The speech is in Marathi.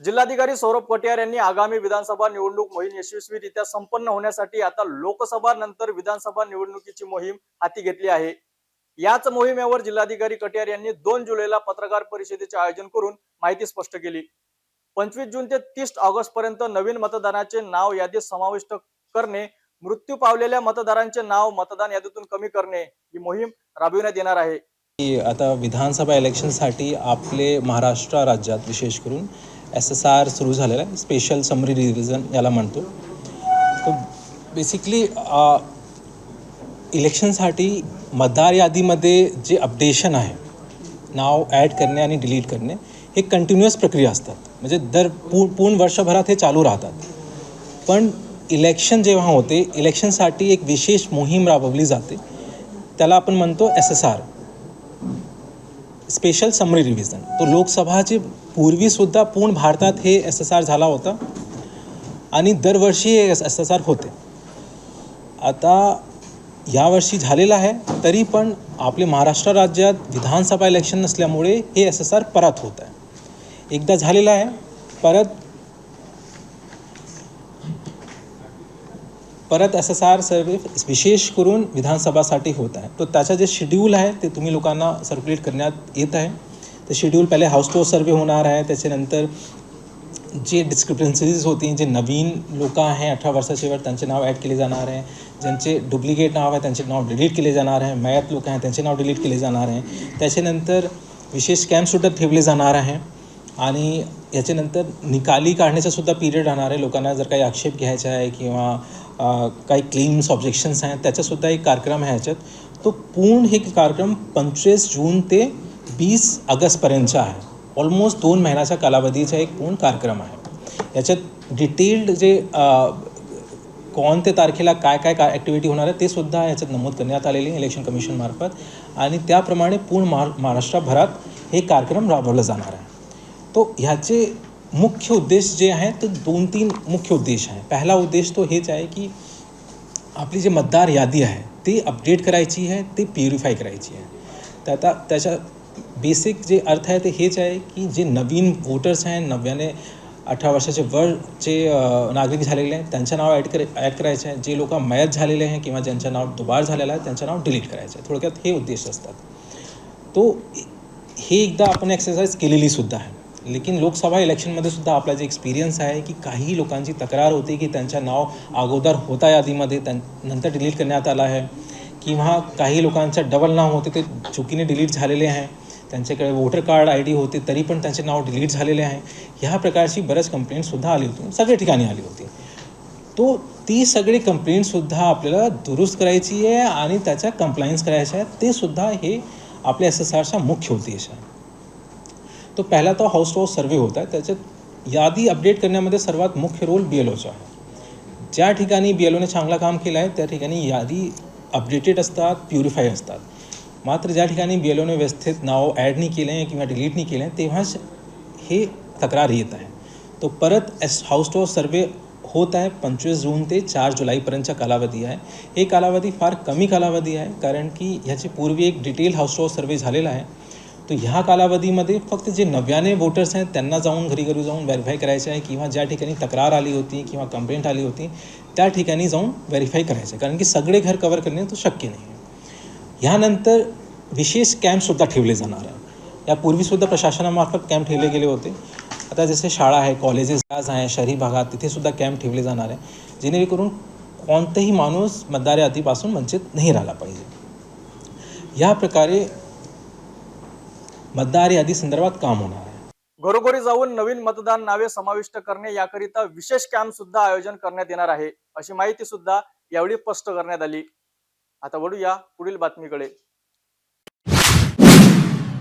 जिल्हाधिकारी सौरभ पटियार यांनी आगामी विधानसभा निवडणूक मोहीम यशस्वीरित्या संपन्न होण्यासाठी आता लोकसभा नंतर विधानसभा निवडणुकीची मोहीम हाती घेतली आहे. याच मोहिमेवर जिल्हाधिकारी कटियार यांनी दोन जुलैला पत्रकार परिषदेचे आयोजन करून माहिती स्पष्ट केली. पंचवीस जून ते तीस ऑगस्ट पर्यंत नवीन मतदानाचे नाव यादीत समाविष्ट करणे मृत्यू पावलेल्या मतदारांचे नाव मतदान यादीतून कमी करणे ही मोहीम राबविण्यात येणार आहे. आता विधानसभा इलेक्शनसाठी आपले महाराष्ट्र राज्यात विशेष करून एस एस आर सुरू झालेला आहे. स्पेशल समरी रिव्हिजन याला म्हणतो. तर बेसिकली इलेक्शनसाठी मतदार यादीमध्ये जे अपडेशन आहे नाव ॲड करणे आणि डिलीट करणे हे कंटिन्युअस प्रक्रिया असतात. म्हणजे दर पू पूर्ण वर्षभरात हे चालू राहतात. पण इलेक्शन जेव्हा होते इलेक्शनसाठी एक विशेष मोहीम राबवली जाते. त्याला आपण म्हणतो S S R special summary revision तो लोकसभाचे पूर्वीसुद्धा पूर्ण भारतात हे एस एस आर झाला होता. आणि दरवर्षी हे एस एस आर होते. आता यावर्षी झालेलं आहे तरी पण आपले महाराष्ट्र राज्यात विधानसभा इलेक्शन नसल्यामुळे हे एस एस आर परत होत आहे. एकदा झालेलं आहे परत परत एस एस आर सर्वे विशेष करून विधानसभासाठी होत आहे. तर त्याचं जे शेड्यूल आहे ते तुम्ही लोकांना सर्क्युलेट करण्यात येत आहे. तर शेड्यूल पहिले हाऊस टू सर्वे होणार आहे. त्याच्यानंतर जे डिस्क्रिपन्सीज होती जे नवीन लोक आहे अठरा वर्षाचेवर त्यांचे नाव ॲड केले जाणार आहे. ज्यांचे डुप्लिकेट नाव आहे त्यांचे नाव डिलीट केले जाणार आहे. मयात लोक आहे त्यांचे नाव डिलीट केले जाणार आहे. त्याच्यानंतर विशेष कॅम्पसुद्धा ठेवले जाणार आहे. आणि याच्यानंतर निकाली काढण्याचा सुद्धा पिरियड राहणार आहे. लोकांना जर काही आक्षेप घ्यायचा आहे किंवा काही क्लेम्स ऑब्जेक्शन्स आहेत त्याचासुद्धा एक कार्यक्रम आहे ह्याच्यात. तो पूर्ण हे कार्यक्रम पंचवीस जून ते वीस ऑगस्टपर्यंतचा आहे. ऑलमोस्ट दोन महिन्याच्या कालावधीचा एक पूर्ण कार्यक्रम आहे. याच्यात डिटेल्ड जे कोणत्या तारखेला काय काय काय ॲक्टिव्हिटी होणार आहे ते सुद्धा याच्यात नमूद करण्यात आलेली आहे इलेक्शन कमिशनमार्फत आणि त्याप्रमाणे पूर्ण महा महाराष्ट्रभरात हे कार्यक्रम राबवलं जाणार आहे. तो ह्याचे मुख्य उद्देश जे आहे तर दोन तीन मुख्य उद्देश आहे पहिला उद्देश तो हेच आहे की आपली जे मतदार यादी आहे ती अपडेट करायची आहे ते प्युरिफाय करायची आहे तर आता त्याच्या बेसिक जे अर्थ आहे ते हेच आहे की जे नवीन वोटर्स आहे नव्याने अठरा वर्षाचे वर जे नागरिक झालेले आहेत त्यांचं नाव ॲड कर ॲड करायचं आहे. जे लोक मयत झालेले आहे किंवा ज्यांचं नाव दुबार झालेलं आहे त्यांचं नाव डिलीट करायचं आहे. थोडक्यात हे उद्देश असतात. तो हे एकदा आपण एक्सरसाइज केलेली सुद्धा आहे. लेकिन लोकसभा इलेक्शनमध्ये सुद्धा आपला जे एक्सपिरियन्स आहे की काही लोकांची तक्रार होती की त्यांच्या नाव अगोदर होता यादीमध्ये त्यां नंतर डिलीट करण्यात आलं आहे. किंवा काही लोकांचं डबल नाव होते ते चुकीने डिलीट झालेले आहे. त्यांच्याकडे वोटर कार्ड आय डी होते तरी पण त्यांचे नाव डिलीट झालेले आहे. ह्या प्रकारची बऱ्याच कंप्लेंटसुद्धा आली होती. सगळ्या ठिकाणी आली होती. तो ती सगळी कंप्लेंटसुद्धा आपल्याला दुरुस्त करायची आहे आणि त्याच्या कंप्लायन्स करायच्या आहे. ते सुद्धा हे आपल्या एस एस आरचा मुख्य उद्देश आहे. तो पहिला तो हाऊस टू हाऊस सर्वे होता आहे त्याच्यात यादी अपडेट करण्यामध्ये सर्वात मुख्य रोल बी एल ओचा आहे. ज्या ठिकाणी बी एल ओने चांगलं काम केलं आहे त्या ठिकाणी यादी अपडेटेड असतात प्युरिफाय असतात. मात्र ज्या ठिकाणी बी एल ओने व्यवस्थित नाव ॲड नाही केलं आहे किंवा डिलीट नाही केलं आहे तेव्हाच हे तक्रार येत आहे. तो परत S house to house survey होत आहे पंचवीस जून ते चार जुलैपर्यंतचा कालावधी आहे. हे कालावधी फार कमी कालावधी आहे कारण की ह्याची पूर्वी एक detail house to house survey झालेला आहे. तर ह्या कालावधीमध्ये फक्त जे नव्याने वोटर्स आहेत त्यांना जाऊन घरी घरी जाऊन व्हेरीफाय करायचे आहे किंवा ज्या ठिकाणी तक्रार आली होती किंवा कंप्लेंट आली होती त्या ठिकाणी जाऊन व्हेरीफाय करायचं. कारण की सगळे घर कवर करणे तो शक्य नाही. आहे ह्यानंतर विशेष कॅम्पसुद्धा ठेवले जाणार आहे. यापूर्वीसुद्धा प्रशासनामार्फत कॅम्प ठेवले गेले होते. आता जसे शाळा आहे कॉलेजेस आहे शहरी भागात तिथेसुद्धा कॅम्प ठेवले जाणार आहे जेणेकरून कोणताही माणूस मतदार यादीपासून वंचित नाही राहिला पाहिजे. या प्रकारे मतदार यादी संदर्भात काम होणार आहे. घरोघरी जाऊन नवीन मतदान नावे समाविष्ट करणे याकरिता विशेष कॅम्प सुद्धा आयोजन करण्यात येणार आहे. अशी माहिती सुद्धा यावेळी स्पष्ट करण्यात आली. आता वळूया पुढील बातमीकडे.